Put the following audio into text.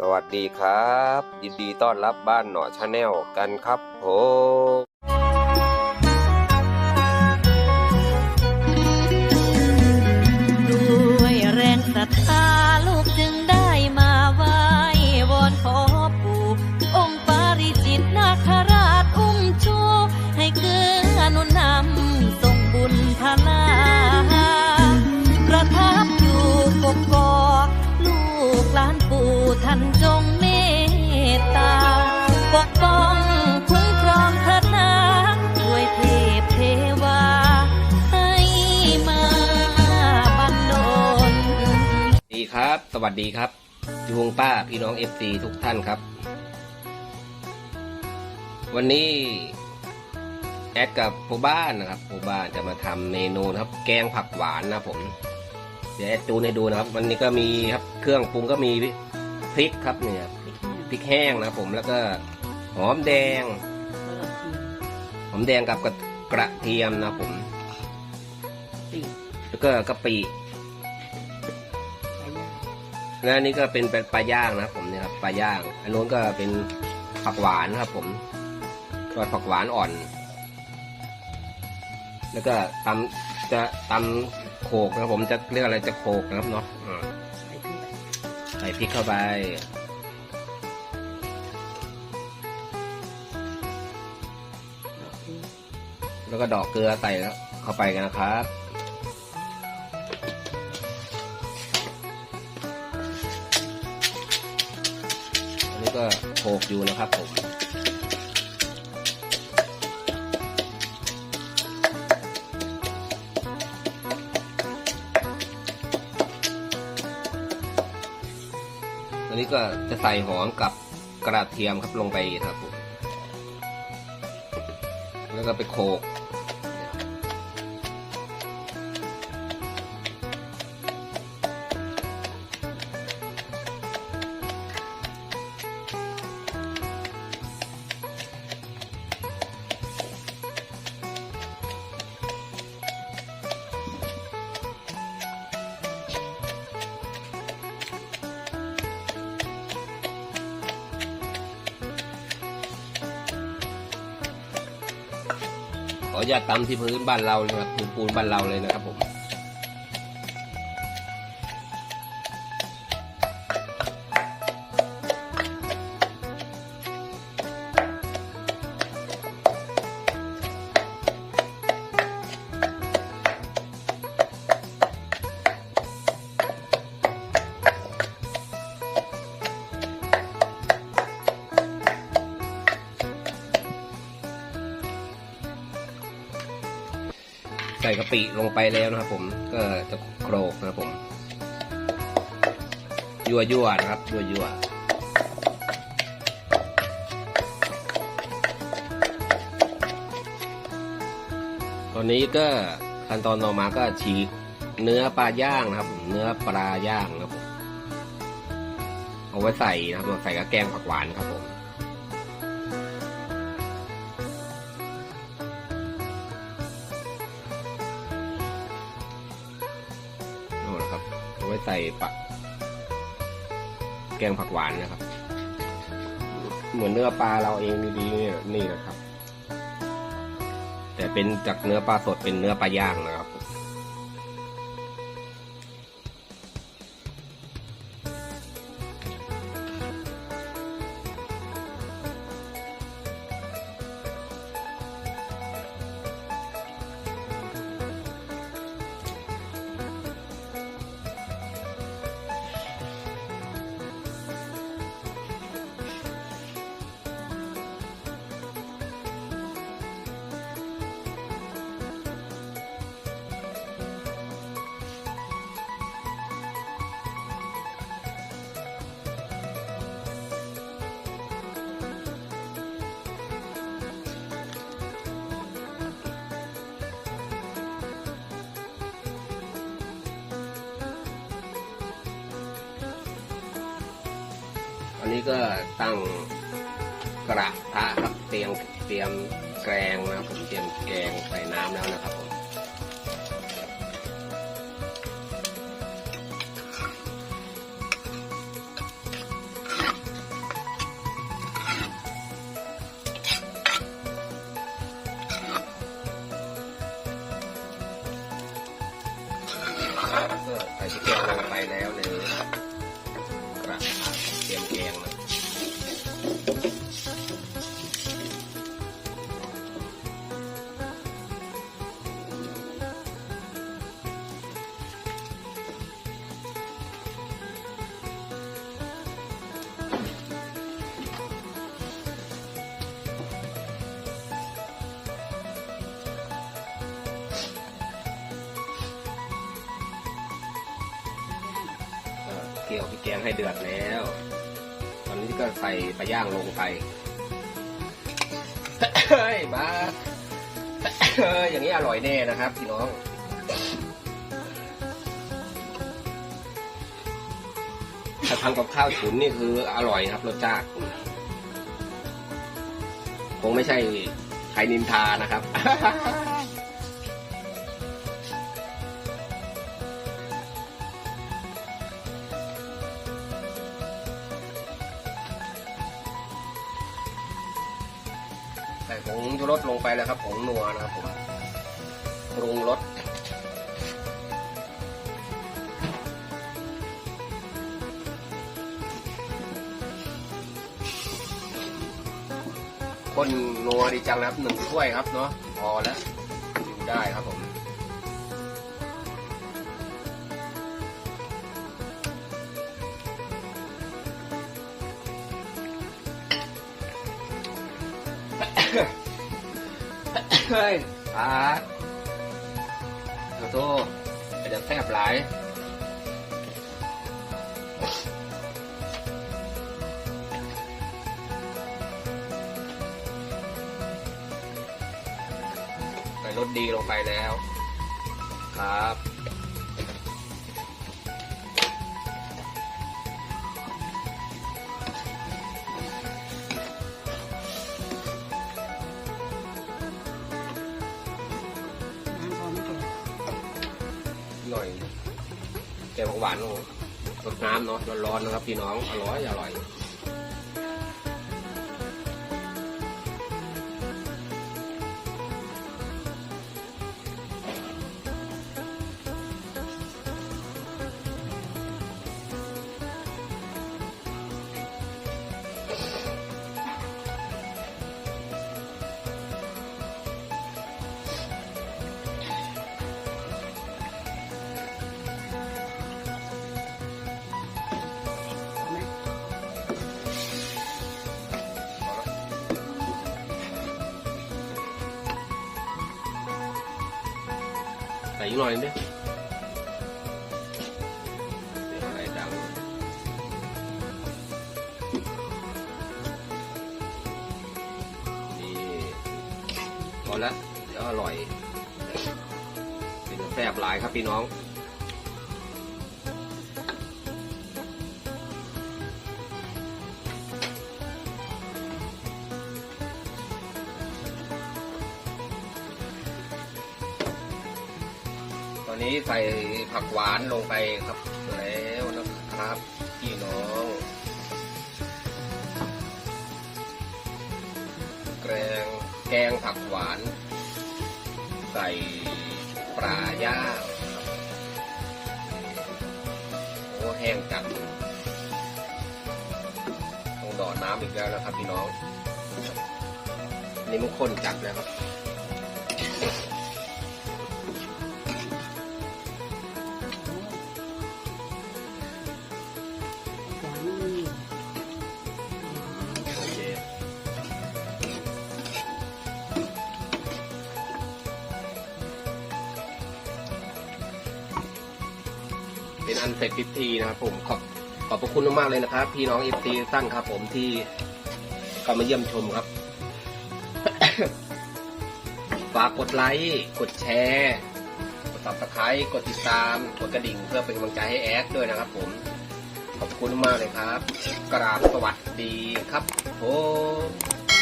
สวัสดีครับ ยินดีต้อนรับบ้านหนอชาแนลกันครับผม สวัสดีครับยุงป้าพี่น้องเอฟซีทุกท่านครับ วันนี้แอดกับผู้บ้านนะครับผู้บ้านจะมาทำเมนูนะครับ แกงผักหวานนะผม เดี๋ยวแอดจูนให้ดูนะครับ วันนี้ก็มีครับเครื่องปรุงก็มีพริกครับเนี่ยพริกแห้งนะผมแล้วก็หอมแดง หอมแดงกับกระเทียมนะผม แล้วก็กะปิ แล้วนนี้ก็เป็นปลาย่างนะผมเนี่ยครับปลาย่าง อันนู้นก็เป็นผักหวานนะครับผมทอดผักหวานอ่อน แล้วก็ตำจะตำโขกนะครับผมจะเรียกอะไรจะโขกนะครับเนาะใส่พริกเข้าไปแล้วก็ดอกเกลือใส่เข้าไปกันนะครับ โขกอยู่นะครับผมอันนี้ก็จะใส่หอมกับกระเทียมครับลงไปครับผม แล้วก็ไปโขก ขออย่าตตำที่พื้นบ้านเราเลยนะครับพื้นปูนบ้านเราเลยนะครับผม ใส่กะปิลงไปแล้วนะครับ ผมก็จะโครกนะครับผมยั่วยั่วๆนะครับยั่วยั่วตอนนี้ก็ขั้นตอนต่อมาก็ฉีกเนื้อปลาย่างนะครับ เนื้อปลาย่างนะครับเอาไว้ใส่นะครับใส่กับแกงผักหวานครับผม ใส่ปะแกงผักหวานนะครับ เหมือนเนื้อปลาเราเองดีๆเนี่ยนี่นะครับ แต่เป็นจากเนื้อปลาสดเป็นเนื้อปลาย่างนะครับ นี้ก็ตั้งกระทะครับเตรียมเตรียมแกงนะครับผมเตรียมแกงใส่น้ำแล้วนะครับผม กี่ยวพริกแกงให้เดือดแล้ว ตอนนี้ก็ใส่ปลาย่างลงไปเฮ้ยมาเฮ้ยอย่างนี้อร่อยแน่นะครับพี่น้องถ้าทำกับข้าวฉุนนี่คืออร่อยครับรสชาติคงไม่ใช่ใครนินทานะครับ ใส่ผงชูรสลงไปแล้วครับผงนัวนะครับผมปรุงรสคนนัวดีจังนะครับหนึ่งถ้วยครับเนาะพอแล้วอยู่ได้ครับผม เฮ้ยปลาโตโต้เดี๋ยวแซ่บหลายใส่รสดีลงไปแล้ว ครับ แกงผักหวานลงรดน้ำเนาะร้อนๆนะครับพี่น้องอร่อยอร่อย ส่อีกหน่อยนิดเดี๋ยวอะไรดังนี่พอแล้วเดี๋ยวอร่อย เป็นแซ่บหลายครับพี่น้อง ใส่ผักหวานลงไปครับแล้วนะครับพี่น้องแกงแกงผักหวาน ใส่ปลาย่างโอ้แห้งจัดต้องดอดน้ำอีกแล้วนะครับพี่น้องนี่มันข้นจัดแล้วครับ เป็นอันเสร็จพิธีนะครับผมขอบขอบพระคุณมากๆเลยนะครับ พี่น้องเอฟซีสั้นครับผมที่เข้ามาเยี่ยมชมครับ ฝากกดไลค์กดแชร์กด subscribe กดติดตามกดกระดิ่งเพื่อเป็นกำลังใจให้แอดด้วยนะครับ ผมขอบคุณมากเลยครับ กราบสวัสดีครับผม